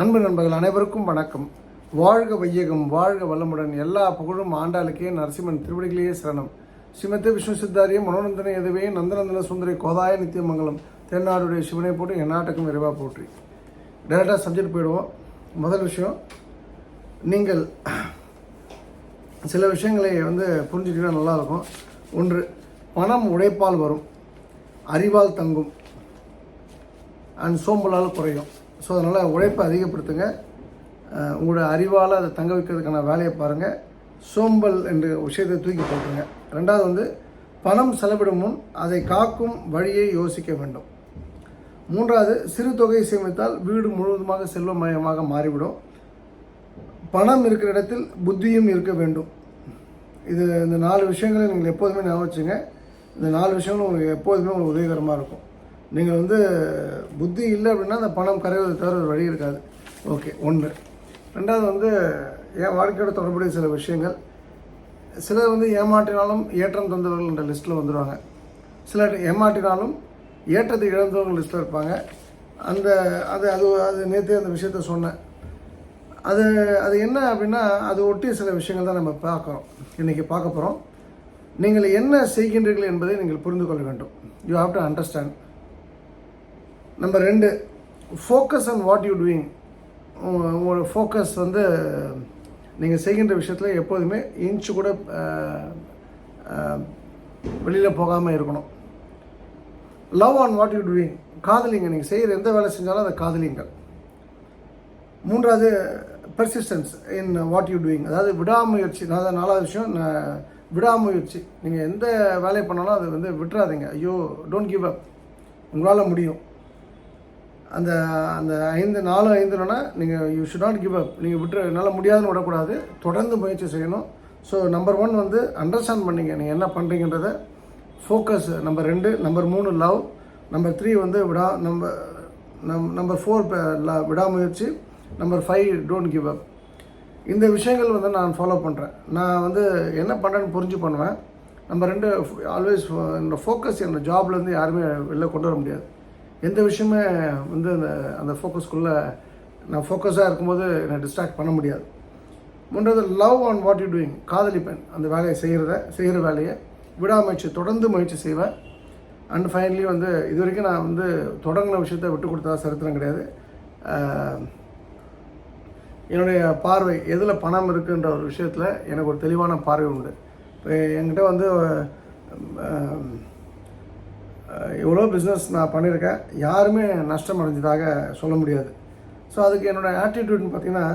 அன்பு நண்பர்கள் அனைவருக்கும் வணக்கம். வாழ்க வையகம் வாழ்க வளமுடன். எல்லா புகழும் ஆண்டாளுக்கே நரசிம்மன் திருவடிகளையே சரணம். ஸ்ரீமத்தே விஷ்ணு சித்தாரியம் மனோநந்தன எதுவே நந்தநந்தன சுந்தரி கோதாய நித்தியமங்கலம் தென்னாடுடைய சிவனை போட்டு என் நாட்டுக்கும் விரைவாக போற்றி. டேரெக்டாக சப்ஜெக்ட் போயிடுவோம். முதல் விஷயம் நீங்கள் சில விஷயங்களை வந்து புரிஞ்சுக்கிட்டால் நல்லாயிருக்கும் ஒன்று பணம் உழைப்பால் வரும். அறிவால் தங்கும். அண்ட் சோம்பலால் குறையும். ஸோ அதனால் உழைப்பை அதிகப்படுத்துங்க. உங்களோட அறிவால் அதை தங்க வைக்கிறதுக்கான வேலையை பாருங்கள் சோம்பல் என்ற விஷயத்தை தூக்கி போட்டுருங்க. ரெண்டாவது வந்து பணம் செலவிடும் முன் அதை காக்கும் வழியை யோசிக்க வேண்டும். மூன்றாவது சிறு தொகை சேமித்தால் வீடு முழுவதுமாக செல்வமயமாக மாறிவிடும். பணம் இருக்கிற இடத்தில் புத்தியும் இருக்க வேண்டும். இது இந்த நாலு விஷயங்களை நீங்கள் எப்போதுமே ஞாபகம் வச்சுங்க. இந்த நாலு விஷயங்களும் உங்களுக்கு எப்போதுமே உங்களுக்கு உதவிகரமாக இருக்கும். நீங்கள் வந்து புத்தி இல்லை அப்படின்னா அந்த பணம் கரைவதை தவிர ஒரு வழி இருக்காது. ஓகே ஒன்று. ரெண்டாவது வந்து என் வாழ்க்கையோட தொடர்புடைய சில விஷயங்கள். சிலர் வந்து ஏமாற்றினாலும் ஏற்றம் தந்தவர்கள் என்ற லிஸ்ட்டில் வந்துடுவாங்க சிலர் ஏமாற்றினாலும் ஏற்றத்தை இழந்தவர்கள் லிஸ்ட்டில் இருப்பாங்க. அந்த அது அது அது நேற்று அந்த விஷயத்த சொன்னேன். அது அது என்ன அப்படின்னா அது ஒட்டி சில விஷயங்கள் தான் நம்ம பார்க்குறோம். இன்றைக்கி பார்க்க போகிறோம் நீங்கள் என்ன செய்கின்றீர்கள் என்பதை நீங்கள் புரிந்து கொள்ள வேண்டும். You have to understand number ரெண்டு focus on what you doing உங்களோட ஃபோக்கஸ் வந்து நீங்கள் செய்கின்ற விஷயத்தில் எப்போதுமே இன்ச்சு கூட வெளியில் போகாமல் இருக்கணும். Love on what you doing காதலிங்க நீங்கள் செய்கிற எந்த வேலை செஞ்சாலும் அதை காதலிங்கள் மூன்றாவது persistence in what you doing அதாவது விடாமுயற்சி அதாவது நாலாவது விஷயம் விடாமுயற்சி. நீங்கள் எந்த வேலையை பண்ணாலும் அதை வந்து விட்டுறாதீங்க. ஐயோ டோன்ட் கிவ் அப் உங்களால் முடியும். அந்த அந்த ஐந்து நாலு ஐந்துனா நீங்கள் you should not give up நீங்கள் விட்டு என்னால் முடியாதுன்னு விடக்கூடாது. தொடர்ந்து முயற்சி செய்யணும். ஸோ நம்பர் ஒன் வந்து அண்டர்ஸ்டாண்ட் பண்ணீங்க. நீங்கள் என்ன பண்ணுறீங்கன்றத ஃபோக்கஸ் நம்பர் ரெண்டு நம்பர் மூணு லவ் நம்பர் த்ரீ வந்து விடா நம்பர் நம் நம்பர் ஃபோர் விடாமுயற்சி. Number five don't give up இந்த விஷயங்கள் வந்து நான் ஃபாலோ பண்ணுறேன் நான் வந்து என்ன பண்ணுறேன்னு புரிஞ்சு பண்ணுவேன். நம்பர் ரெண்டு ஆல்வேஸ் என்னோடய ஃபோக்கஸ் என்னோடய ஜாப்லேருந்து யாருமே வெளில கொண்டு வர முடியாது. எந்த விஷயமே வந்து அந்த அந்த ஃபோக்கஸ்க்குள்ளே நான் ஃபோக்கஸாக இருக்கும்போது என்னை டிஸ்ட்ராக்ட் பண்ண முடியாது. மூன்றாவது love on what you doing காதலிப்பேன். அந்த வேலையை செய்கிறத செய்கிற வேலையை விடாமுயற்சி தொடர்ந்து முயற்சி செய்வேன். அண்ட் ஃபைனலி வந்து இது வரைக்கும் நான் வந்து தொடங்கின விஷயத்தை விட்டு கொடுத்தா சரித்திரம் கிடையாது. என்னுடைய பார்வை எதில் பணம் இருக்குன்ற ஒரு விஷயத்தில் எனக்கு ஒரு தெளிவான பார்வை உண்டு. இப்போ என்கிட்ட வந்து எவ்வளோ பிஸ்னஸ் நான் பண்ணியிருக்கேன். யாருமே நஷ்டம் அடைஞ்சதாக சொல்ல முடியாது. ஸோ அதுக்கு என்னோடய ஆட்டிடியூட்னு பார்த்தீங்கன்னா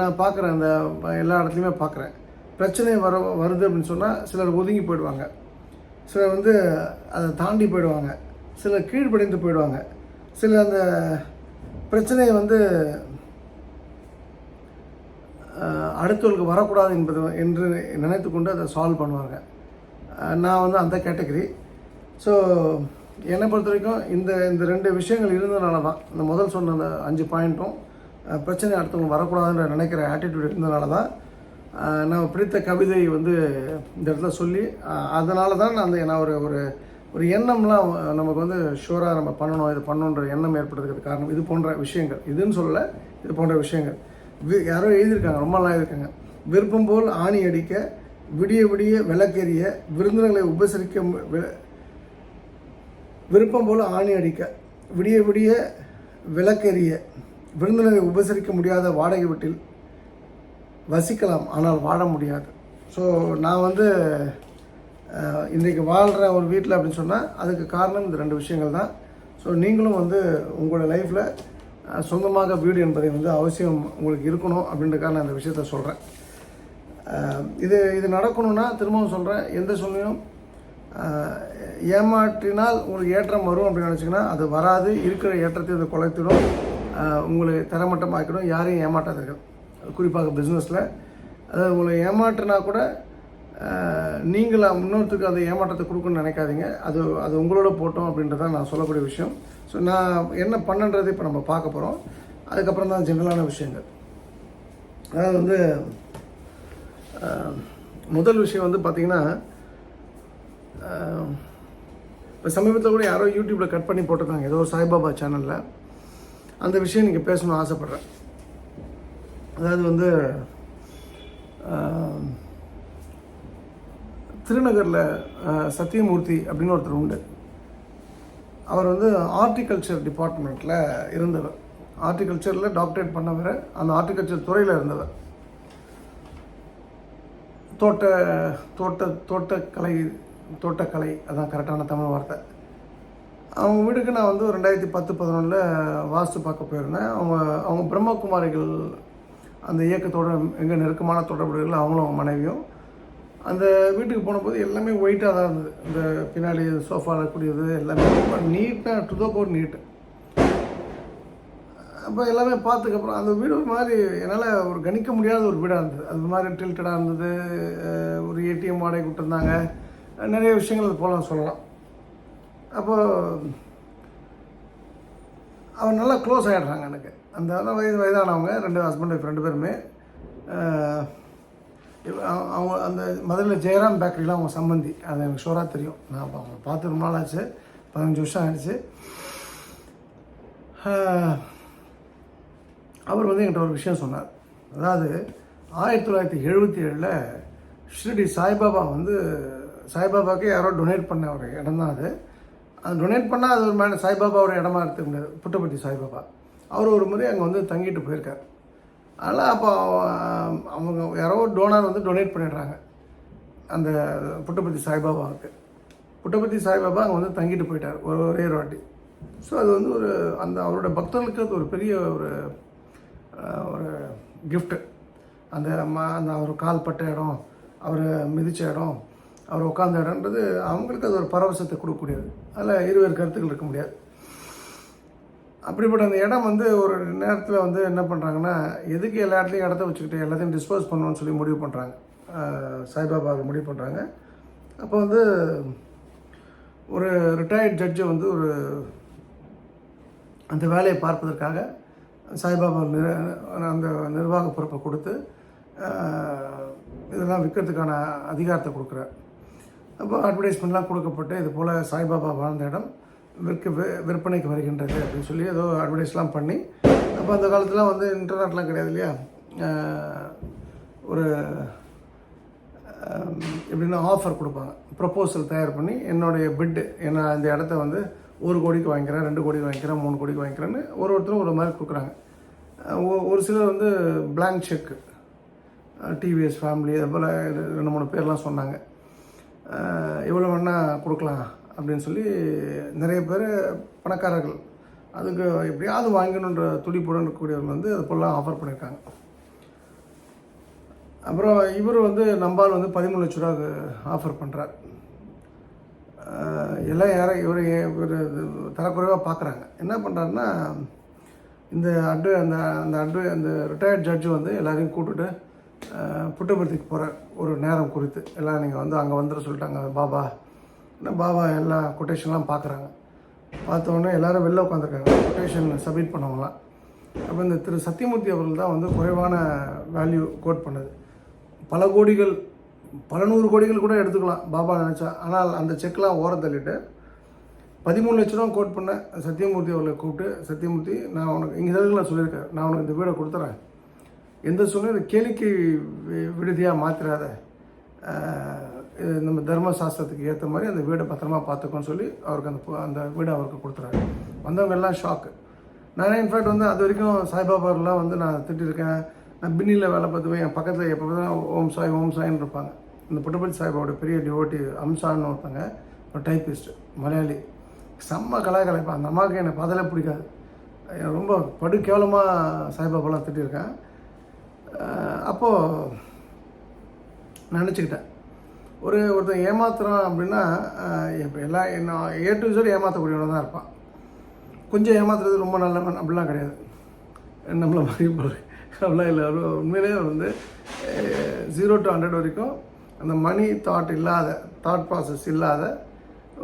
நான் பார்க்குறேன். அந்த எல்லா இடத்துலையுமே பார்க்குறேன். பிரச்சனை வர வருது அப்படின்னு சொன்னால் சிலர் ஒதுங்கி போயிடுவாங்க. சிலர் வந்து அதை தாண்டி போயிடுவாங்க. சிலர் கீழ்ப்படிந்து போயிடுவாங்க. சிலர் அந்த பிரச்சனையை வந்து அடுத்தவர்களுக்கு வரக்கூடாது என்பது என்று நினைத்து கொண்டு அதை சால்வ் பண்ணுவாங்க. நான் வந்து அந்த கேட்டகரி ஸோ என்னை பொறுத்த வரைக்கும் இந்த இந்த ரெண்டு விஷயங்கள் இருந்ததுனால தான் இந்த முதல் சொன்ன அந்த அஞ்சு பாயிண்ட்டும் பிரச்சனை அடுத்தவங்க வரக்கூடாதுன்ற நினைக்கிற ஆட்டிடியூட் இருந்ததுனால தான் நான் பிடித்த கவிதை வந்து இந்த இடத்துல சொல்லி அதனால தான் நான் அந்த நான் ஒரு ஒரு ஒரு எண்ணம்லாம் நமக்கு வந்து ஷூராக நம்ம பண்ணணும் இது பண்ணணுன்ற எண்ணம் ஏற்படுறதுக்கு காரணம். இது போன்ற விஷயங்கள். இதுன்னு சொல்லலை இது போன்ற விஷயங்கள். வி- யாரோ எழுதியிருக்காங்க ரொம்ப நல்லா எழுதியிருக்காங்க. விருப்பம் போல் ஆணி அடிக்க விடிய விடிய விளக்கெறிய விருந்தினர்களை உபசரிக்க மு- விருப்பம் போல் ஆணி அடிக்க விடிய விடிய விளக்கெறிய விருந்தினரை உபசரிக்க முடியாத வாடகை வீட்டில் வசிக்கலாம் ஆனால் வாழ முடியாது. ஸோ நான் வந்து இன்றைக்கு வாழ்கிற ஒரு வீட்டில் அப்படின்னு சொன்னால் அதுக்கு காரணம் இந்த ரெண்டு விஷயங்கள் தான். ஸோ நீங்களும் வந்து உங்களோட லைஃப்பில் சொந்தமாக வீடு என்பதை வந்து அவசியம் உங்களுக்கு இருக்கணும் அப்படின்றக்காக நான் இந்த விஷயத்த சொல்கிறேன் இது இது நடக்கணும்னா திரும்பவும் சொல்கிறேன் எந்த சூழ்நிலையும் ஏமாற்றினால் உங்களுக்கு ஏற்றம் வரும் அப்படின்னு நினச்சிங்கன்னா அது வராது. இருக்கிற ஏற்றத்தை அதை குலைத்திடும். உங்களை தரமட்டமாக்கிடும். யாரையும் ஏமாற்றாதீர்கள் குறிப்பாக பிஸ்னஸில் அதாவது உங்களை ஏமாற்றினா கூட நீங்கள் இன்னொருத்துக்கு அந்த ஏமாற்றத்தை கொடுக்கணும்னு நினைக்காதீங்க. அது அது உங்களோட போட்டோம் அப்படின்றத நான் சொல்லக்கூடிய விஷயம். ஸோ நான் என்ன பண்ணன்றதை இப்போ நம்ம பார்க்க போகிறோம் அதுக்கப்புறம் தான் ஜென்ரலான விஷயங்கள். அதாவது வந்து முதல் விஷயம் வந்து பார்த்திங்கன்னா இப்போ சமீபத்தில் கூட யாரோ யூடியூப்பில் கட் பண்ணி போட்டிருக்காங்க ஏதோ சாய்பாபா சேனலில் அந்த விஷயம் நீங்கள் பேசணும்னு ஆசைப்பட்றேன். அதாவது வந்து திருநகரில் சத்தியமூர்த்தி அப்படின்னு ஒருத்தர் உண்டு. அவர் வந்து ஆர்டிகல்ச்சர் டிபார்ட்மெண்ட்டில் இருந்தவர். ஆர்டிகல்ச்சரில் டாக்டரேட் பண்ணவர். அந்த ஆர்டிகல்ச்சர் துறையில் இருந்தவர். தோட்ட தோட்ட தோட்டக்கலை தோட்டக்கலை அதான் கரெக்டான தமிழ் வார்த்தை. அவங்க வீட்டுக்கு நான் வந்து ஒரு ரெண்டாயிரத்தி பத்து பதினொன்றில் வாஸ்து பார்க்க போயிருந்தேன். அவங்க அவங்க பிரம்மகுமாரிகள் அந்த இயக்கத்தோட எங்கள் நெருக்கமான தொடர்புகள் அவங்களும் அவங்க மனைவியும். அந்த வீட்டுக்கு போனபோது எல்லாமே ஒயிட்டாக தான் இருந்தது. இந்த பின்னாடி சோஃபாவில் இருக்கக்கூடியது எல்லாமே ரொம்ப நீட்டாக டு தோ கோட் நீட்டு அப்போ எல்லாமே பார்த்துக்கப்புறம் அந்த வீடு ஒரு மாதிரி என்னால் ஒரு கணிக்க முடியாத ஒரு வீடாக இருந்தது. அது மாதிரி டில்டடாக இருந்தது. ஒரு ஏடிஎம் வாடகை கொடுத்துருந்தாங்க. நிறைய விஷயங்கள் போகலாம் சொல்லலாம். அப்போ அவர் நல்லா க்ளோஸ் ஆகிடுறாங்க எனக்கு. அந்த வயது வயதானவங்க ரெண்டு ஹஸ்பண்ட் ஒய்ஃப் ரெண்டு பேருமே அவங்க அந்த மதுரையில் ஜெயராம் பேக்கரியில் அவங்க சம்பந்தி. அது எனக்கு ஷோராக தெரியும். நான் அப்போ அவங்க பார்த்து ரொம்ப நாள் ஆச்சு. பதினஞ்சு வருஷம் ஆயிடுச்சு. அவர் வந்து என்கிட்ட ஒரு விஷயம் சொன்னார். அதாவது ஆயிரத்தி தொள்ளாயிரத்தி எழுபத்தி ஏழில் ஷிரடி சாய்பாபா வந்து சாய்பாபாவுக்கு யாரோ டொனேட் பண்ண ஒரு இடம் தான் அது. அது டொனேட் பண்ணால் அது ஒரு மேலே சாய்பாபாவோட இடமா எடுத்துக்க முடியாது. புட்டப்பட்டி சாய்பாபா. அவர் ஒரு முறை அங்கே வந்து தங்கிட்டு போயிருக்கார். அதனால் அப்போ அவங்க யாரோ டோனர் வந்து டொனேட் பண்ணிடுறாங்க. அந்த புட்டபர்த்தி சாய்பாபாவுக்கு. புட்டபதி சாய்பாபா அங்கே வந்து தங்கிட்டு போயிட்டார் ஒரு ஒரே ஒரு வாட்டி. ஸோ அது வந்து ஒரு அந்த அவரோட பக்தர்களுக்கு அது ஒரு பெரிய ஒரு ஒரு கிஃப்ட்டு அந்த ம அந்த அவர் கால்பட்ட இடம் அவர் மிதித்த இடம் அவர் உட்காந்த இடம்ன்றது அவங்களுக்கு அது ஒரு பரவசத்தை கொடுக்கக்கூடியது. அதில் இருவேறு கருத்துக்கள் இருக்க முடியாது. அப்படிப்பட்ட அந்த இடம் வந்து ஒரு நேரத்தில் வந்து என்ன பண்ணுறாங்கன்னா எதுக்கு எல்லா இடத்துலையும் இடத்த வச்சுக்கிட்டு எல்லாத்தையும் டிஸ்போஸ் பண்ணணும்னு சொல்லி முடிவு பண்ணுறாங்க சாய்பாபா முடிவு பண்ணுறாங்க அப்போ வந்து ஒரு ரிட்டையர்ட் ஜட்ஜை வந்து ஒரு அந்த வேலையை பார்ப்பதற்காக சாய்பாபா நிர அந்த நிர்வாக பொறுப்பை கொடுத்து இதெல்லாம் விற்கிறதுக்கான அதிகாரத்தை கொடுக்குறார். அப்போ அட்வர்டைஸ்மெண்ட்லாம் கொடுக்கப்பட்டு இது போல் சாய்பாபா வாழ்ந்த இடம் விற்க விற்பனைக்கு வருகின்றது அப்படின்னு சொல்லி ஏதோ அட்வர்டைஸ்லாம் பண்ணி அப்போ அந்த காலத்தில் வந்து இன்டர்நெட்லாம் கிடையாது இல்லையா? ஒரு எப்படின்னா ஆஃபர் கொடுப்பாங்க. ப்ரப்போசல் தயார் பண்ணி என்னுடைய பிட்டு என்ன இந்த இடத்த வந்து ஒரு கோடிக்கு வாங்கிக்கிறேன் ரெண்டு கோடிக்கு வாங்கிக்கிறேன் மூணு கோடிக்கு வாங்கிக்கிறேன்னு ஒரு ஒருத்தரும் ஒரு மாதிரி கொடுக்குறாங்க. ஒ- ஒரு சிலர் வந்து பிளாங்க் செக் டிவிஎஸ் ஃபேமிலி அது போல் ரெண்டு மூணு பேர்லாம் சொன்னாங்க. எவ்வளோ இவ்வளோ வேணால் கொடுக்கலாம் அப்படின்னு சொல்லி நிறைய பேர் பணக்காரர்கள் அதுக்கு எப்படியாவது வாங்கணுன்ற துடிப்புடன் இருக்கக்கூடியவர்கள் வந்து அது போலாம் ஆஃபர் பண்ணியிருக்காங்க அப்புறம் இவர் வந்து நம்பால் வந்து பதிமூணு லட்ச ரூபா ஆஃபர் பண்ணுறார் எல்லாம் யாரும் இவர் இவர் தரக்குறைவாக பார்க்குறாங்க என்ன பண்ணுறாருன்னா இந்த அட்வை அந்த அந்த அட்வை அந்த ரிட்டையர்ட் ஜட்ஜு வந்து எல்லாரையும் கூப்பிட்டுட்டு புட்டபர்த்திக்கு போகிற ஒரு நேரம் குறித்து. எல்லாம் நீங்கள் வந்து அங்கே வந்துட சொல்லிட்டாங்க பாபா. என்ன பாபா எல்லா கொட்டேஷன்லாம் பார்க்குறாங்க பார்த்தோன்னே எல்லோரும் வெளில உட்காந்துருக்காங்க கொட்டேஷன் சப்மிட் பண்ணவங்களாம் அப்போ இந்த திரு சத்தியமூர்த்தி அவர்கள் தான் வந்து குறைவான வேல்யூ கோட் பண்ணது. பல கோடிகள் பல நூறு கோடிகள் கூட எடுத்துக்கலாம் பாபா நினச்சா. ஆனால் அந்த செக்லாம் ஓரம் தள்ளிட்டு பதிமூணு லட்ச ரூபா கோட் பண்ண சத்தியமூர்த்தி அவர்களை கூப்பிட்டு சத்தியமூர்த்தி நான் உனக்கு இங்கே நான் சொல்லியிருக்கேன். நான் உனக்கு இந்த வீடை கொடுத்துறேன். எந்த சூழ்நிலை கேளிக்கை வி- விடுதியாக மாற்றிடாத நம்ம தர்ம சாஸ்திரத்துக்கு ஏற்ற மாதிரி அந்த வீடை பத்திரமா பார்த்துக்கோன்னு சொல்லி அவருக்கு அந்த பு- அந்த வீடை அவருக்கு கொடுத்துறாரு. வந்தவங்க எல்லாம் ஷாக்கு நானே இன்ஃபேக்ட் வந்து அது வரைக்கும் சாய்பாபாலாம் வந்து நான் திட்டிருக்கேன். நான் பின்னியில் வேலை பார்த்துவேன் என் பக்கத்தில் எப்போ தான் ஓம் சாய் ஓம் சாய்ன்னு இருப்பாங்க. இந்த புட்டபதி சாய்பாவோட பெரிய டிவோட்டி அம்சான்னு ஒருத்தங்க ஒரு டைப்பிஸ்ட் மலையாளி. செம்ம கலாக்கலைப்பா அந்த அம்மாவுக்கு எனக்கு பதிலே பிடிக்காது. ரொம்ப படு கேவலமாக சாய்பாபாலாம் திட்டிருக்கேன். அப்போது நினச்சிக்கிட்டேன். ஒரு ஒருத்தன் ஏமாத்துறான் அப்படின்னா இப்போ எல்லாம் என்ன ஏ டு Z ஏமாற்றக்கூடியவன் தான் இருப்பான். கொஞ்சம் ஏமாத்துறது ரொம்ப நல்லவன் அப்படிலாம் கிடையாது. நம்மளை மாதிரி அப்படிலாம் இல்லை. உண்மையிலேயே வந்து ஜீரோ டு ஹண்ட்ரட் வரைக்கும் அந்த மணி தாட் இல்லாத தாட் ப்ராசஸ் இல்லாத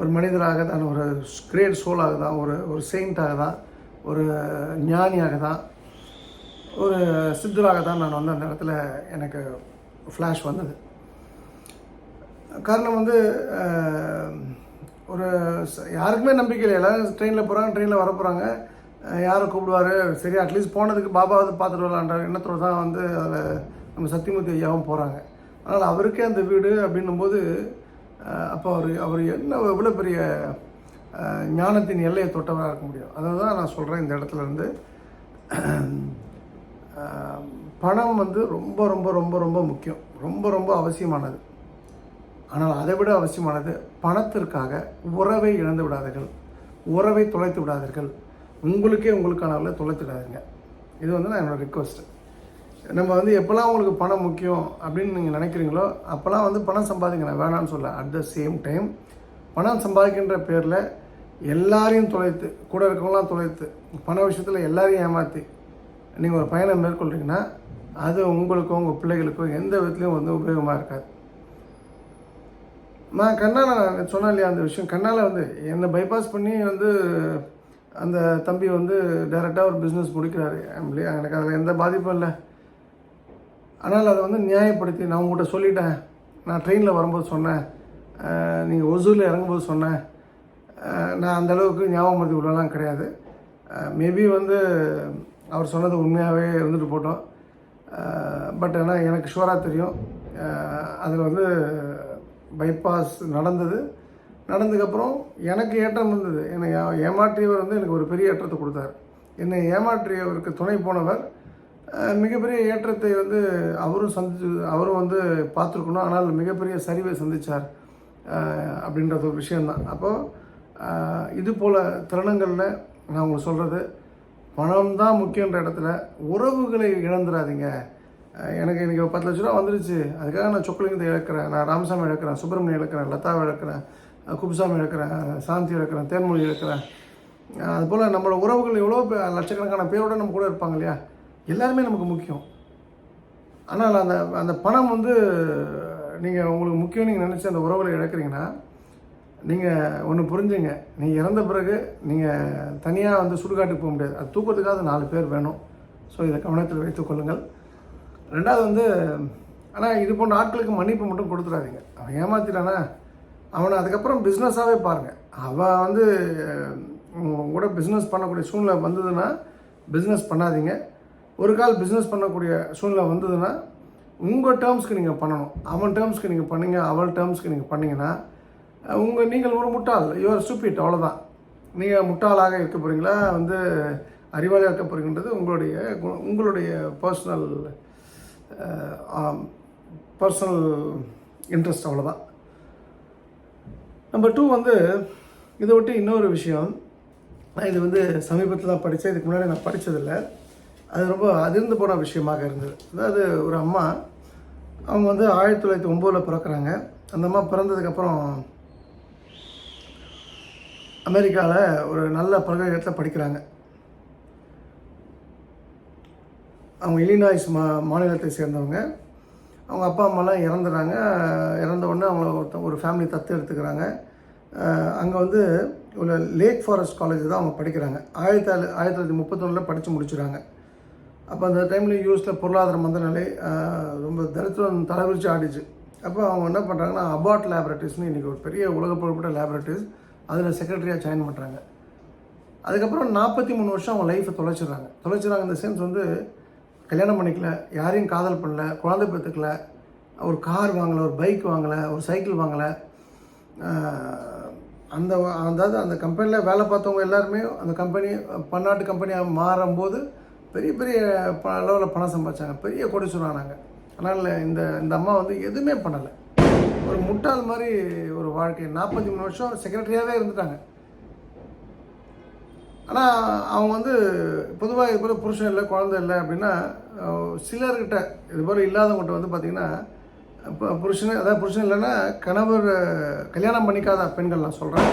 ஒரு மனிதராக தான் ஒரு கிரேட் சோலாக தான் ஒரு ஒரு செயின்ட்டாக தான் ஒரு ஞானியாக தான் ஒரு சித்தராக தான் நான் வந்து அந்த இடத்துல எனக்கு ஃப்ளாஷ் வந்தது. காரணம் வந்து ஒரு யாருக்குமே நம்பிக்கை இல்லை. எல்லாரும் ட்ரெயினில் போகிறாங்க ட்ரெயினில் வர போகிறாங்க யாரை கூப்பிடுவார்? சரி அட்லீஸ்ட் போனதுக்கு பாபாவது பார்த்துட்டு வரலான்ற எண்ணத்தோட தான் வந்து அதில் நம்ம சத்தியமூர்த்தி ஐயாவும் போகிறாங்க அதனால் அவருக்கே அந்த வீடு அப்படின்னும்போது அப்போ அவர் அவர் என்ன எவ்வளோ பெரிய ஞானத்தின் எல்லையை தொட்டவராக இருக்க முடியும்? அதை தான் நான் சொல்கிறேன் இந்த இடத்துல இருந்து. பணம் வந்து ரொம்ப ரொம்ப ரொம்ப ரொம்ப முக்கியம். ரொம்ப ரொம்ப அவசியமானது. ஆனால் அதை விட அவசியமானது பணத்திற்காக உறவை இழந்து விடாதீர்கள். உறவை தொலைத்து விடாதீர்கள். உங்களுக்கே உங்களுக்கான அளவில் தொலைத்து விடாதீங்க. இது வந்து நான் என்னோடய ரிக்வஸ்ட்டு நம்ம வந்து எப்போல்லாம் உங்களுக்கு பணம் முக்கியம் அப்படின்னு நீங்கள் நினைக்கிறீங்களோ அப்போல்லாம் வந்து பணம் சம்பாதிங்க. நான் வேணான்னு சொல்ல அட் த சேம் டைம் பணம் சம்பாதிக்கின்ற பேரில் எல்லாரையும் தொலைத்து கூட இருக்கவங்களாம் தொலைத்து பண விஷயத்தில் எல்லாரையும் ஏமாற்றி நீங்கள் ஒரு பயணம் மேற்கொள்கிறீங்கன்னா அது உங்களுக்கும் உங்கள் பிள்ளைகளுக்கோ எந்த விதத்துலையும் வந்து உபயோகமாக இருக்காது. நான் கண்ணால் நான் சொன்னேன் இல்லையா அந்த விஷயம். கண்ணால் வந்து என்னை பைபாஸ் பண்ணி வந்து அந்த தம்பி வந்து டைரெக்டாக ஒரு பிஸ்னஸ் முடிக்கிறாரு. இல்லையா எனக்கு அதில் எந்த பாதிப்பும் இல்லை. ஆனால் அதை வந்து நியாயப்படுத்தி நான் உங்கள்கிட்ட சொல்லிட்டேன். நான் ட்ரெயினில் வரும்போது சொன்னேன். நீங்கள் ஒசூரில் இறங்கும்போது சொன்னேன். நான் அந்த அளவுக்கு ஞாபகம் உள்ளலாம் கிடையாது. மேபி வந்து அவர் சொன்னது உண்மையாகவே இருந்துட்டு போட்டோம். பட் ஆனால் எனக்கு ஷுவராக தெரியும். அதில் வந்து பைபாஸ் நடந்தது. நடந்ததுக்கப்புறம் எனக்கு ஏற்றம் இருந்தது என்னை ஏமாற்றியவர் வந்து எனக்கு ஒரு பெரிய ஏற்றத்தை கொடுத்தார். என்னை ஏமாற்றியவருக்கு துணை போனவர் மிகப்பெரிய ஏற்றத்தை வந்து அவரும் சந்திச்சு அவரும் வந்து பார்த்துருக்கணும். ஆனால் மிகப்பெரிய சரிவை சந்தித்தார் அப்படின்றது ஒரு விஷயந்தான் அப்போது இது போல் தருணங்களில் நான் உங்களுக்கு சொல்கிறது பணம் தான் முக்கியன்ற இடத்துல உறவுகளை இழந்துடாதீங்க எனக்கு இன்றைக்கி பத்து லட்ச ரூபா வந்துருச்சு. அதுக்காக நான் சொக்கலிங்கத்தை இழக்கிறேன் நான் ராமசாமி இழக்கிறேன் சுப்பிரமணியம் இழக்கிறேன் லதாவை இழக்கிறேன் குப்சாமி குப்புசாமி இழக்கிறேன் சாந்தி இழக்கிறேன் தேன்மொழி இழக்கிறேன். அதுபோல் நம்மளோட உறவுகள் எவ்வளோ லட்சக்கணக்கான பேரோட நம்ம கூட இருப்பாங்க இல்லையா? எல்லாருமே நமக்கு முக்கியம். ஆனால் அந்த அந்த பணம் வந்து நீங்கள் உங்களுக்கு முக்கியம் நீங்கள் நினச்சி அந்த உறவுகளை இழக்கிறீங்கன்னா நீங்கள் ஒன்று புரிஞ்சுங்க. நீங்கள் இறந்த பிறகு நீங்கள் தனியாக வந்து சுடுகாட்டுக்கு போக முடியாது. அது தூக்கத்துக்காக நாலு பேர் வேணும். ஸோ இதை கவனத்தில் வைத்துக்கொள்ளுங்கள் ரெண்டாவது வந்து ஆனால் இது போன்ற ஆட்களுக்கு மன்னிப்பு மட்டும் கொடுத்துடாதீங்க அவன் ஏமாத்திட்டானா? அவனை அதுக்கப்புறம் பிஸ்னஸாகவே பாருங்கள் அவன் வந்து கூட பிஸ்னஸ் பண்ணக்கூடிய சூழ்நிலை வந்ததுன்னா பிஸ்னஸ் பண்ணாதீங்க. ஒரு கால் பிஸ்னஸ் பண்ணக்கூடிய சூழ்நிலை வந்ததுன்னா உங்கள் டேர்ம்ஸ்க்கு நீங்கள் பண்ணணும். அவன் டேர்ம்ஸ்க்கு நீங்கள் பண்ணீங்க அவள் டேர்ம்ஸ்க்கு நீங்கள் பண்ணீங்கன்னா உங்கள் நீங்கள் ஒரு முட்டாள். யுவர் ஸ்டூபிட் அவ்வளோதான் நீங்கள் முட்டாளாக இருக்க போகிறீங்களா வந்து அறிவாளியாக இருக்க போகிறீங்கன்றது உங்களுடைய உங்களுடைய பர்சனல் பர்சனல் இன்ட்ரெஸ்ட் அவ்வளோதான் நம்பர் டூ வந்து இதை விட்டு இன்னொரு விஷயம். நான் இது வந்து சமீபத்தில் தான் படித்தேன் இதுக்கு முன்னாடி நான் படித்ததில்லை அது ரொம்ப அதிர்ந்து போன விஷயமாக இருந்தது. அதாவது ஒரு அம்மா அவங்க வந்து ஆயிரத்தி தொள்ளாயிரத்தி ஒம்போதில் பிறக்கிறாங்க. அந்த அம்மா பிறந்ததுக்கப்புறம் அமெரிக்காவில் ஒரு நல்ல பல்கலைக்கழகத்தில் படிக்கிறாங்க. அவங்க இலினாய்ஸ் மா மாநிலத்தை சேர்ந்தவங்க. அவங்க அப்பா அம்மாலாம் இறந்துறாங்க. இறந்த உடனே அவங்கள ஒருத்த ஒரு ஃபேமிலி தத்து எடுத்துக்கிறாங்க. அங்கே வந்து ஒரு லேக் ஃபாரஸ்ட் காலேஜ் தான் அவங்க படிக்கிறாங்க. ஆயிரத்தி ஆறு ஆயிரத்தி தொள்ளாயிரத்தி முப்பத்தொன்னில் படித்து முடிச்சுறாங்க. அப்போ அந்த டைமில் யூஎஸில் பொருளாதார மந்தநிலை ரொம்ப தரித்திரம் தலைவிரிச்சு ஆடிச்சு. அப்போ அவங்க என்ன பண்ணுறாங்கன்னா அபாட் லேபரேட்டரிஸ்னு இன்றைக்கி ஒரு பெரிய உலக புகழ்பெற்ற லேபரேட்டரிஸ் அதில் செக்ரட்டரியாக ஜாயின் பண்ணுறாங்க அதுக்கப்புறம் நாற்பத்தி மூணு வருஷம் அவங்க லைஃப்பை தொலைச்சிடுறாங்க. தொலைச்சிடுறாங்க இந்த சென்ஸ் வந்து கல்யாணம் பண்ணிக்கல யாரையும் காதல் பண்ணல குழந்தை பெற்றுக்கல ஒரு கார் வாங்கலை ஒரு பைக் வாங்கலை ஒரு சைக்கிள் வாங்கலை. அந்த அதாவது அந்த கம்பெனியில் வேலை பார்த்தவங்க எல்லாருமே அந்த கம்பெனி பன்னாட்டு கம்பெனியாக மாறும்போது பெரிய பெரிய ப அளவில் பணம் சம்பாதிச்சாங்க. பெரிய கோடீஸ்வரன் ஆனாங்க. ஆனால் இந்த இந்த அம்மா வந்து எதுவுமே பண்ணலை. ஒரு முட்டாள் மாதிரி ஒரு வாழ்க்கை. நாற்பத்தி மூணு வருஷம் செக்ரட்டரியாகவே இருந்துட்டாங்க. ஆனால் அவங்க வந்து பொதுவாக இது போல் புருஷன் இல்லை குழந்தை இல்லை அப்படின்னா சிலர்கிட்ட இது போல் இல்லாதவங்ககிட்ட வந்து பார்த்திங்கன்னா இப்போ புருஷன் அதாவது புருஷன் இல்லைன்னா கணவர் கல்யாணம் பண்ணிக்காத பெண்கள் நான் சொல்கிறேன்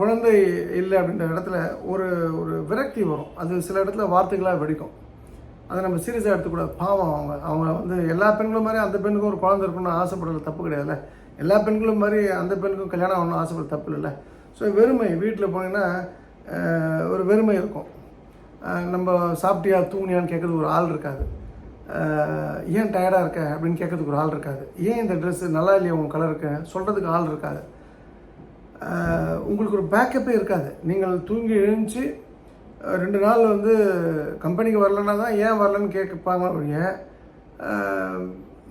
குழந்தை இல்லை அப்படின்ற இடத்துல ஒரு ஒரு விரக்தி வரும். அது சில இடத்துல வார்த்தைகளாக வெடிக்கும். அதை நம்ம சீரியஸாக எடுத்துக்கூடாது. பாவம் அவங்க. அவங்க வந்து எல்லா பெண்களும் மாதிரி அந்த பெண்ணுக்கும் ஒரு குழந்தை இருக்கணும்னு ஆசைப்படலை. தப்பு கிடையாதுல்ல. எல்லா பெண்களும் மாதிரி அந்த பெண்ணுக்கும் கல்யாணம் ஆகணும்னு ஆசைப்பட தப்பு இல்லைல்ல. ஸோ வெறுமை. வீட்டில் போனீங்கன்னா ஒரு வெறுமை இருக்கும். நம்ம சாப்பிட்டியா தூங்கினியான்னு கேட்கறதுக்கு ஒரு ஆள் இருக்காது. ஏன் டயர்டாக இருக்க? அப்படின்னு கேட்கறதுக்கு ஒரு ஆள் இருக்காது. ஏன் இந்த ட்ரெஸ்ஸு நல்லா இல்லையா? உங்கள் கலருக்கு சொல்கிறதுக்கு ஆள் இருக்காது. உங்களுக்கு ஒரு பேக்கப்பே இருக்காது. நீங்கள் தூங்கி எழுந்துச்சு ரெண்டு நாள் வந்து கம்பெனிக்கு வரலன்னா தான் ஏன் வரலன்னு கேட்பாங்க ஒழிய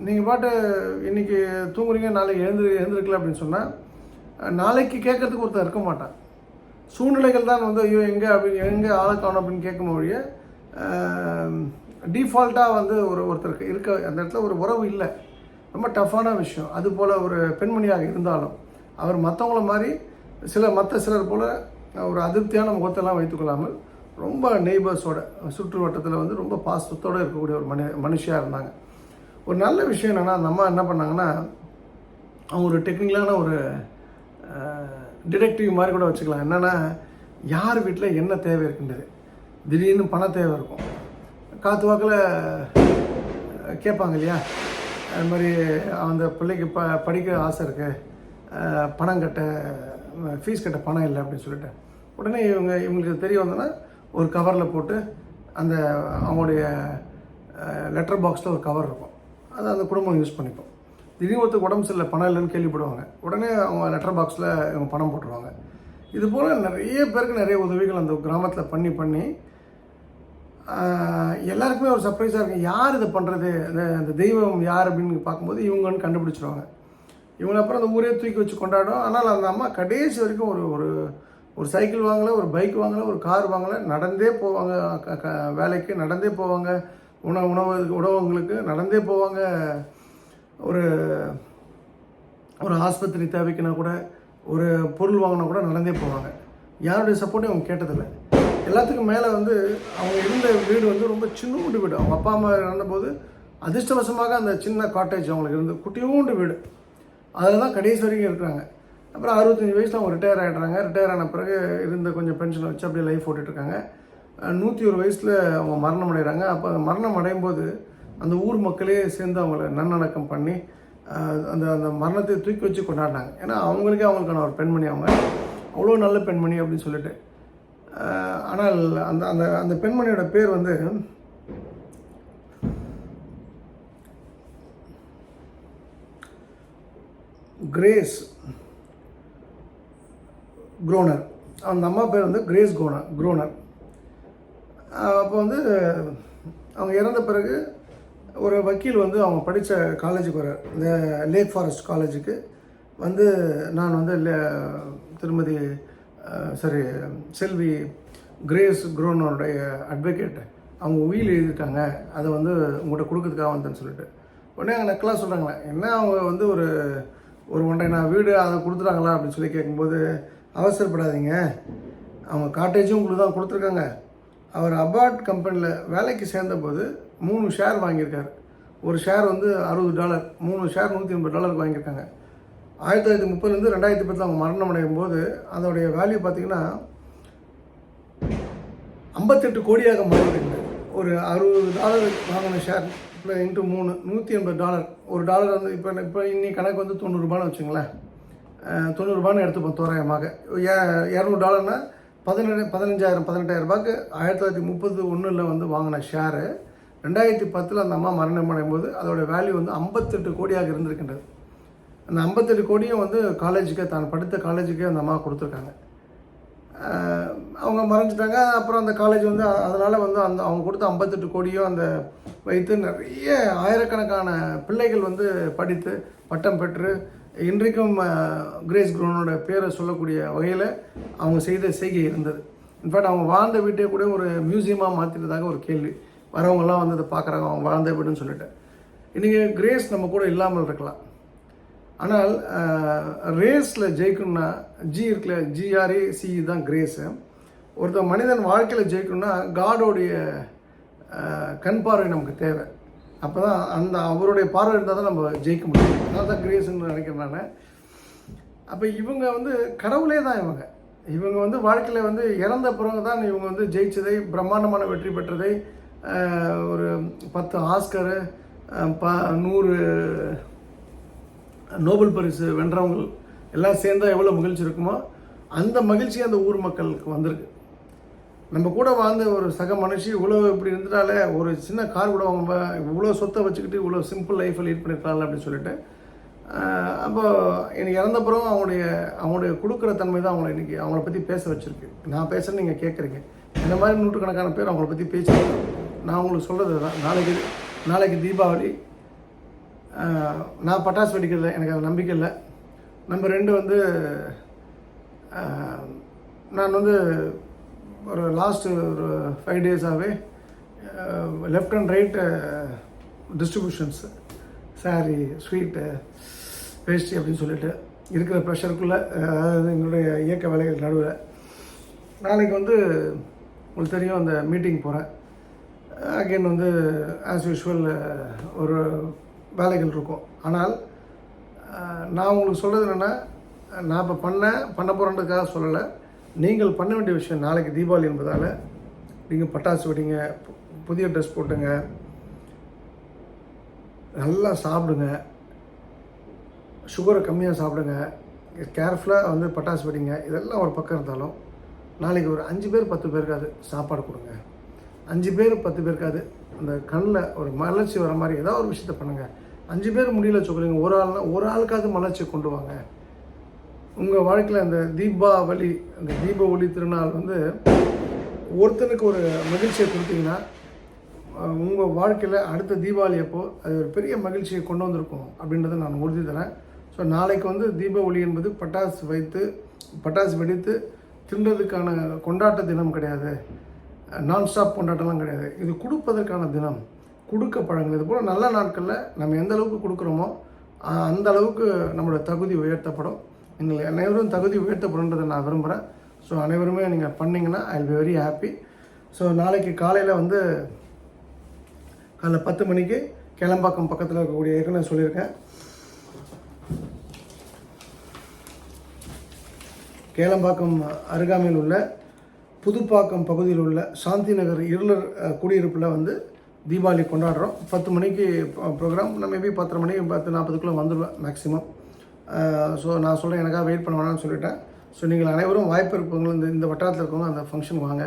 நீங்கள் பாட்டு இன்னைக்கு தூங்குறீங்க நாளைக்கு எழுந்து எழுந்திருக்கல அப்படின்னு சொன்னால் நாளைக்கு கேட்கறதுக்கு ஒருத்தர் இருக்க மாட்டான். சூழ்நிலைகள் தான் வந்து ஐயோ எங்கே அப்படின்னு எங்கே ஆளை காணும் அப்படின்னு கேட்கும் ஒழிய டிஃபால்ட்டாக வந்து ஒரு ஒருத்தருக்கு இருக்க அந்த இடத்துல ஒரு உறவு இல்லை. ரொம்ப டஃப்பான விஷயம். அது போல் ஒரு பெண்மணியாக இருந்தாலும் அவர் மற்றவங்கள மாதிரி சில மற்ற சிலர் போல் ஒரு அதிருப்தியான முகத்தெல்லாம் வைத்துக்கொள்ளாமல் ரொம்ப நெய்பர்ஸோட சுற்றுவட்டத்தில் வந்து ரொம்ப பாசத்தோடு இருக்கக்கூடிய ஒரு மனு மனுஷியாக இருந்தாங்க. ஒரு நல்ல விஷயம் என்னென்னா அந்த அம்மா என்ன பண்ணாங்கன்னா அவங்க ஒரு டெக்னிக்கலான ஒரு டிடெக்டிவ் மாதிரி கூட வச்சுக்கலாம் என்னென்னா யார் வீட்டில் என்ன தேவை இருக்குன்றது? திடீர்னு பண தேவை இருக்கும். காற்று வாக்கில் கேட்பாங்க இல்லையா? அது மாதிரி அந்த பிள்ளைக்கு ப படிக்க ஆசை இருக்குது பணம் கட்ட ஃபீஸ் கட்ட பணம் இல்லை அப்படின்னு சொல்லிட்டு. உடனே இவங்க இவங்களுக்கு தெரிய வந்தோன்னா ஒரு கவரில் போட்டு அந்த அவங்களுடைய லெட்டர் பாக்ஸில் ஒரு கவர் இருக்கும். அதை அந்த குடும்பம் யூஸ் பண்ணிக்கும். திடீர்னு ஒருத்தர் உடம்பு சரியில்லை பணம் இல்லைன்னு கேள்விப்படுவாங்க. உடனே அவங்க லெட்டர் பாக்ஸில் இவங்க பணம் போட்டுருவாங்க. இது போல் நிறைய பேருக்கு நிறைய உதவிகள் அந்த கிராமத்தில் பண்ணி பண்ணி எல்லாருக்குமே ஒரு சர்ப்ரைஸாக இருக்கும். யார் இதை பண்ணுறது அந்த அந்த தெய்வம் யார் அப்படின்னு பார்க்கும்போது இவங்கன்னு கண்டுபிடிச்சிருவாங்க. இவங்களை அப்புறம் அந்த ஊரே தூக்கி வச்சு கொண்டாடும். ஆனால் அந்த அம்மா கடைசி வரைக்கும் ஒரு ஒரு ஒரு சைக்கிள் வாங்கலை ஒரு பைக் வாங்கலை ஒரு கார் வாங்கலை நடந்தே போவாங்க க- க- வேலைக்கு நடந்தே போவாங்க உணவு உணவு உணவகங்களுக்கு நடந்தே போவாங்க. ஒரு ஒரு ஆஸ்பத்திரி தேவைக்குன்னா கூட ஒரு பொருள் வாங்கினா கூட நடந்தே போவாங்க. யாருடைய சப்போர்ட்டும் அவங்க கேட்டதில்லை. எல்லாத்துக்கும் மேலே வந்து அவங்க இருந்த வீடு வந்து ரொம்ப சின்னூண்டு வீடு. அவங்க அப்பா அம்மா நடந்தபோது அதிர்ஷ்டவசமாக அந்த சின்ன காட்டேஜ் அவங்களுக்கு இருந்து குட்டியூண்டு வீடு. அதில் தான் கடைசி வரைக்கும் இருக்கிறாங்க. அப்புறம் அறுபத்தஞ்சி வயசில் அவங்க ரிட்டையர் ஆகிடுறாங்க ரிட்டையர் ஆன பிறகு இருந்த கொஞ்சம் பென்ஷனை வச்சு அப்படியே லைஃப் ஓட்டிகிட்ருக்காங்க நூற்றி ஒரு வயசில் அவங்க மரணம் அடைகிறாங்க அப்போ அந்த மரணம் அடையும் போது அந்த ஊர் மக்களே சேர்ந்து அவங்கள நன்னடக்கம் பண்ணி அந்த அந்த மரணத்தை தூக்கி வச்சு கொண்டாடினாங்க. ஏன்னா அவங்களுக்கே அவங்களுக்கான ஒரு பெண்மணி அவங்க. அவ்வளோ நல்ல பெண்மணி அப்படின்னு சொல்லிட்டு. ஆனால் அந்த அந்த அந்த பெண்மணியோட பேர் வந்து கிரேஸ் குரோனர் அந்த அம்மா பேர் வந்து கிரேஸ் கோனர் குரோனர் அப்போ வந்து அவங்க இறந்த பிறகு ஒரு வக்கீல் வந்து அவங்க படித்த காலேஜுக்கு வர இந்த லேக் ஃபாரஸ்ட் காலேஜுக்கு வந்து நான் வந்து திருமதி சாரி சரி செல்வி கிரேஸ் குரோனருடைய அட்வொகேட் அவங்க உயில் எழுதிட்டாங்க அதை வந்து உங்கள்கிட்ட கொடுக்கறதுக்காக வந்தேன்னு சொல்லிட்டு. உடனே அங்கே நக்கலாக சொல்கிறாங்களே என்ன அவங்க வந்து ஒரு ஒரு ஒன்றை நான் வீடு அதை கொடுத்துட்டாங்களா அப்படின்னு சொல்லி கேட்கும்போது அவசரப்படாதீங்க. அவங்க காட்டேஜும் உங்களுக்கு தான் கொடுத்துருக்காங்க. அவர் அபார்ட் கம்பெனியில் வேலைக்கு சேர்ந்தபோது மூணு ஷேர் வாங்கியிருக்கார். ஒரு ஷேர் வந்து அறுபது டாலர் மூணு ஷேர் நூற்றி எண்பது டாலருக்கு வாங்கியிருக்காங்க. ஆயிரத்தி தொள்ளாயிரத்தி முப்பதுலேருந்து ரெண்டாயிரத்தி பத்தில் அவங்க மரணம் அடையும் போது அதோடைய வேல்யூ பார்த்தீங்கன்னா ஐம்பத்தெட்டு கோடியாக மாறிடுங்க ஒரு அறுபது டாலர் வாங்கின ஷேர் இப்போ இன்ட்டு மூணு நூற்றி எண்பது டாலர் ஒரு டாலர் வந்து இப்போ இப்போ இன்னி கணக்கு வந்து தொண்ணூறுபான்னு வச்சுங்களேன். தொண்ணூறுரூபான்னு தொண்ணூறுபான்னு எடுத்துப்போம் தோராயமாக. ஏ- இரநூறு டாலர்னா பதினெட்டு பதினஞ்சாயிரம் பதினெட்டாயிரம் ரூபாய்க்கு ஆயிரத்தி தொள்ளாயிரத்தி முப்பது ஒன்றில் வந்து வாங்கின ஷேரு ரெண்டாயிரத்தி பத்தில் அந்த அம்மா மரணம் அடையும் போது அதோட வேல்யூ வந்து ஐம்பத்தெட்டு கோடியாக இருந்திருக்கின்றது. அந்த ஐம்பத்தெட்டு கோடியும் வந்து காலேஜுக்கு தான் படித்த காலேஜுக்கே அந்த அம்மா கொடுத்துருக்காங்க. அவங்க மறைஞ்சிட்டாங்க. அப்புறம் அந்த காலேஜ் வந்து அதனால் வந்து அந்த அவங்க கொடுத்த ஐம்பத்தெட்டு கோடியும் அந்த வைத்து நிறைய ஆயிரக்கணக்கான பிள்ளைகள் வந்து படித்து பட்டம் பெற்று இன்றைக்கும் கிரேஸ் குரோனோட பேரை சொல்லக்கூடிய வகையில் அவங்க செய்த செய்கை இருந்தது. இன்ஃபேக்ட் அவங்க வாழ்ந்த வீட்டே கூட ஒரு மியூசியமாக மாற்றினதாக ஒரு கேள்வி. வரவங்கெல்லாம் வந்து அதை பார்க்குறாங்க அவங்க வாழ்ந்த வீடுன்னு சொல்லிட்டு. இன்றைக்கி கிரேஸ் நம்ம கூட இல்லாமல் இருக்கலாம். ஆனால் ரேஸில் ஜெயிக்கணும்னா ஜி இருக்கல ஜிஆர்ஏ சி தான் கிரேஸு. ஒருத்தன் மனிதன் வாழ்க்கையில் ஜெயிக்கணும்னா காடோடைய கண் பார்வை நமக்கு தேவை. அப்போ தான் அந்த அவருடைய பார்வை இருந்தால் தான் நம்ம ஜெயிக்க முடியும். அதான் தான் கிரியேஷன் நினைக்கிறேன் நான். அப்போ இவங்க வந்து கடவுளே தான் இவங்க. இவங்க வந்து வாழ்க்கையில் வந்து இறந்த பிறகு தான் இவங்க வந்து ஜெயிச்சதை பிரம்மாண்டமான வெற்றி பெற்றதை ஒரு பத்து ஆஸ்கரு ப நூறு நோபல் பரிசு வென்றவங்க எல்லாம் சேர்ந்தா எவ்வளோ மகிழ்ச்சி இருக்குமோ அந்த மகிழ்ச்சி அந்த ஊர் மக்களுக்கு வந்திருக்கு. நம்ம கூட வாழ்ந்த ஒரு சக மனுஷி இவ்வளோ இப்படி இருந்துட்டாலே ஒரு சின்ன கார் கூட அவங்க இவ்வளோ சொத்தை வச்சுக்கிட்டு இவ்வளோ சிம்பிள் லைஃப்பை லீட் பண்ணிருக்கலாம்ல அப்படின்னு சொல்லிட்டு அப்போ எனக்கு இறந்த பிறகு அவங்களுடைய அவங்களுடைய கொடுக்குற தன்மை தான் அவங்கள இன்றைக்கி அவங்கள பற்றி பேச வச்சுருக்கு. நான் பேசுகிறேன் நீங்கள் கேட்குறீங்க இந்த மாதிரி நூற்றுக்கணக்கான பேர் அவங்கள பற்றி பேசி நான் உங்களுக்கு சொல்கிறது தான் நாளைக்கு நாளைக்கு தீபாவளி. நான் பட்டாசு வெடிக்கிறதுல எனக்கு அது நம்பிக்கை இல்லை. நம்பர் ரெண்டு வந்து நான் வந்து ஒரு லாஸ்ட் ஒரு five டேஸாகவே left and right distributions sari sweet veshti அப்படின்னு சொல்லிட்டு இருக்கிற ப்ரெஷருக்குள்ளே அதாவது எங்களுடைய இயக்க வேலைகள் நடுவில். நாளைக்கு வந்து உங்களுக்கு தெரியும் அந்த மீட்டிங் போகிறேன் அகெயின் வந்து ஆஸ் யூஷுவல் ஒரு வேலைகள் இருக்கும். ஆனால் நான் உங்களுக்கு சொல்கிறது என்னென்னா நான் இப்போ பண்ண பண்ண போகிறேன்றதுக்காக சொல்லலை. நீங்கள் பண்ண வேண்டிய விஷயம் நாளைக்கு தீபாவளி என்பதால் நீங்கள் பட்டாசு வெடிங்க பு- புதிய ட்ரெஸ் போட்டுங்க நல்லா சாப்பிடுங்க சுகரை கம்மியாக சாப்பிடுங்க கேர்ஃபுல்லாக வந்து பட்டாசு வெடிங்க இதெல்லாம் ஒரு பக்கம் இருந்தாலும் நாளைக்கு ஒரு அஞ்சு பேர் பத்து பேருக்காது சாப்பாடு கொடுங்க. அஞ்சு பேர் பத்து பேருக்காது அந்த கண்ணில் ஒரு மலர்ச்சி வர மாதிரி ஏதாவது ஒரு விஷயத்த பண்ணுங்கள் அஞ்சு பேர் முடியல சொல்லுங்க ஒரு ஆள்னா ஒரு ஆளுக்காவது மலர்ச்சி கொண்டு வாங்க. உங்கள் வாழ்க்கையில் அந்த தீபாவளி அந்த தீப ஒளி திருநாள் வந்து ஒருத்தனுக்கு ஒரு மகிழ்ச்சியை கொடுத்தீங்கன்னா உங்கள் வாழ்க்கையில் அடுத்த தீபாவளி அப்போது அது ஒரு பெரிய மகிழ்ச்சியை கொண்டு வந்திருக்கும் அப்படின்றத நான் உறுதி தரேன். ஸோ நாளைக்கு வந்து தீப ஒளி என்பது பட்டாசு வைத்து பட்டாசு வெடித்து தின்றதுக்கான கொண்டாட்ட தினம் கிடையாது. நான் ஸ்டாப் கொண்டாட்டம்லாம் கிடையாது. இது கொடுப்பதற்கான தினம். கொடுக்க பழங்கள். இது போல் நல்ல நாட்களில் நம்ம எந்த அளவுக்கு கொடுக்குறோமோ அந்த அளவுக்கு நம்மளோட தகுதி உயர்த்தப்படும். நீங்கள் அனைவரும் தகுதி உயர்த்தப்படுன்றதை நான் விரும்புகிறேன் ஸோ அனைவருமே நீங்கள் பண்ணிங்கன்னா I will be very happy so நாளைக்கு காலையில் வந்து காலைல பத்து மணிக்கு கிளம்பாக்கம் பக்கத்தில் இருக்கக்கூடிய ஏற்கனவே சொல்லியிருக்கேன். கேளம்பாக்கம் அருகாமையில் உள்ள புதுப்பாக்கம் பகுதியில் உள்ள சாந்தி நகர் இருளர் குடியிருப்பில் வந்து தீபாவளி கொண்டாடுறோம். பத்து மணிக்கு ப்ரோக்ராம் நான் மேபி பத்தரை மணி பத்து நாற்பதுக்குள்ளே வந்துடுவேன் மேக்ஸிமம் ஸோ நான் சொல்கிறேன் எனக்காக வெயிட் பண்ண வேணாம்னு சொல்லிட்டேன். ஸோ நீங்கள் அனைவரும் வாய்ப்பு இருப்பவங்களும் இந்த இந்த வட்டாரத்தில் இருக்கவங்க அந்த ஃபங்க்ஷன் வாங்க.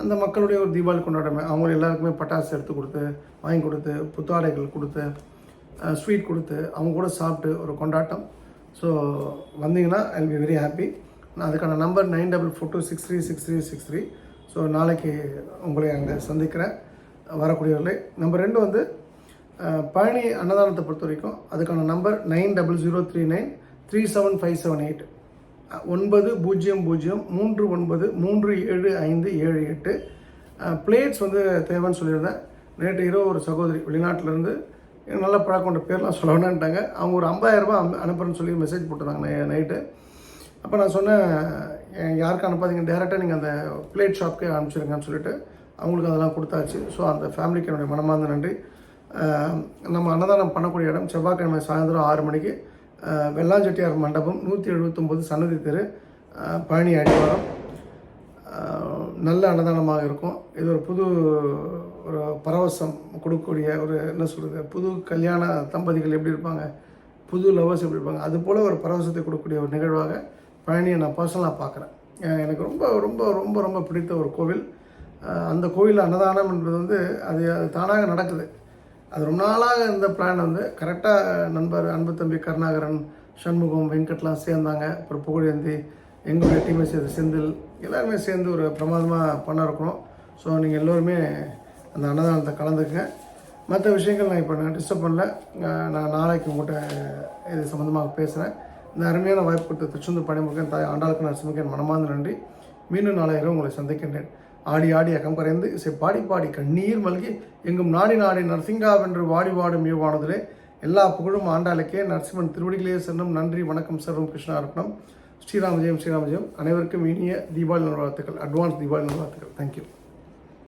அந்த மக்களுடைய ஒரு தீபாவளி கொண்டாடமே அவங்க எல்லாருக்குமே பட்டாசு எடுத்து கொடுத்து வாங்கி கொடுத்து புத்தாடைகள் கொடுத்து ஸ்வீட் கொடுத்து அவங்க கூட சாப்பிட்டு ஒரு கொண்டாட்டம். ஸோ வந்தீங்கன்னா ஐ பி வெரி ஹாப்பி நான் அதுக்கான number nine double four two six three six three six three so நாளைக்கு உங்களை அங்கே சந்திக்கிறேன். வரக்கூடியவர்களே நம்பர் ரெண்டு வந்து பழனி அன்னதானத்தை பொறுத்த வரைக்கும் அதுக்கான number nine double zero three nine three seven five seven eight ஒன்பது பூஜ்ஜியம் பூஜ்ஜியம் மூன்று ஒன்பது மூன்று ஏழு ஐந்து ஏழு எட்டு. பிளேட்ஸ் வந்து தேவைன்னு சொல்லியிருந்தேன். நேற்று இரவு ஒரு சகோதரி வெளிநாட்டிலேருந்து நல்ல பழக்கம் கொண்ட பேர்லாம் சொல்ல வேணான்ட்டாங்க. அவங்க ஒரு ஐம்பதாயிரரூபா அனுப்புறேன்னு சொல்லி மெசேஜ் போட்டிருந்தாங்க நைட்டு அப்போ நான் சொன்னேன் யாருக்கு அனுப்பாதீங்க டேரெக்டாக நீங்கள் அந்த பிளேட் ஷாப்க்கே அனுப்பிச்சிருங்கன்னு சொல்லிட்டு அவங்களுக்கு அதெல்லாம் கொடுத்தாச்சு. ஸோ அந்த ஃபேமிலிக்கு என்னுடைய மனமார்ந்த நன்றி. நம்ம அன்னதானம் பண்ணக்கூடிய இடம் செவ்வாய்க்கிழமை சாயந்தரம் ஆறு மணிக்கு வெள்ளாஞ்செட்டியார் மண்டபம் நூற்றி எழுபத்தொம்போது சன்னதி தெரு பழனி அடிவாரம். நல்ல அன்னதானமாக இருக்கும். இது ஒரு புது ஒரு பரவசம் கொடுக்கக்கூடிய ஒரு என்ன சொல்கிறது புது கல்யாண தம்பதிகள் எப்படி இருப்பாங்க புது லவர்ஸ் எப்படி இருப்பாங்க அது போல் ஒரு பரவசத்தை கொடுக்கக்கூடிய ஒரு நிகழ்வாக பழனியை நான் பர்சனலாக பார்க்குறேன். எனக்கு ரொம்ப ரொம்ப ரொம்ப ரொம்ப பிடித்த ஒரு கோவில். அந்த கோவில் அன்னதானம் என்பது வந்து அது அது தானாக நடக்குது. அது ரொம்ப நாளாக இந்த பிளான் வந்து கரெக்டாக நண்பர் அன்பு தம்பி கருணாகரன் சண்முகம் வெங்கட்லாம் சேர்ந்தாங்க. அப்புறம் புகழேந்தி எங்களுடைய டீமை சேர்ந்து செந்தில் எல்லாருமே சேர்ந்து ஒரு பிரமாதமாக பண்ண இருக்கணும் ஸோ நீங்கள் எல்லோருமே அந்த அன்னதானத்தை கலந்துக்குங்க. மற்ற விஷயங்கள் நான் இப்போ நான் டிஸ்டர்ப் பண்ணல. நான் நாளைக்கு உங்கள்கிட்ட இது சம்மந்தமாக பேசுகிறேன் இந்த அருமையான வாய்ப்பு கொடுத்த திருச்செந்தூர் பணிமுகன் தாய் ஆண்டாளுக்கு நரசிம்மகன் மனமார்ந்த நன்றி. மீண்டும் நாளை உங்களை சந்திக்கின்றேன். ஆடி ஆடி அகம் கரைந்து இசை பாடி பாடி கண்ணீர் மல்கி எங்கும் நாடி நாடி நரசிங்காவென்று வாடி வாடும் ஈவானதிலே எல்லா புகழும் ஆண்டாளுக்கே நரசிம்மன் திருவடிகளே சென்றும் நன்றி வணக்கம் சர்வம் கிருஷ்ணார்ப்பணம் ஸ்ரீராமஜெயம் ஸ்ரீராமஜெயம். அனைவருக்கும் இனிய தீபாவளி நல்வாழ்த்துக்கள். அட்வான்ஸ் தீபாவளி நல்வாழ்த்துக்கள். தேங்க்யூ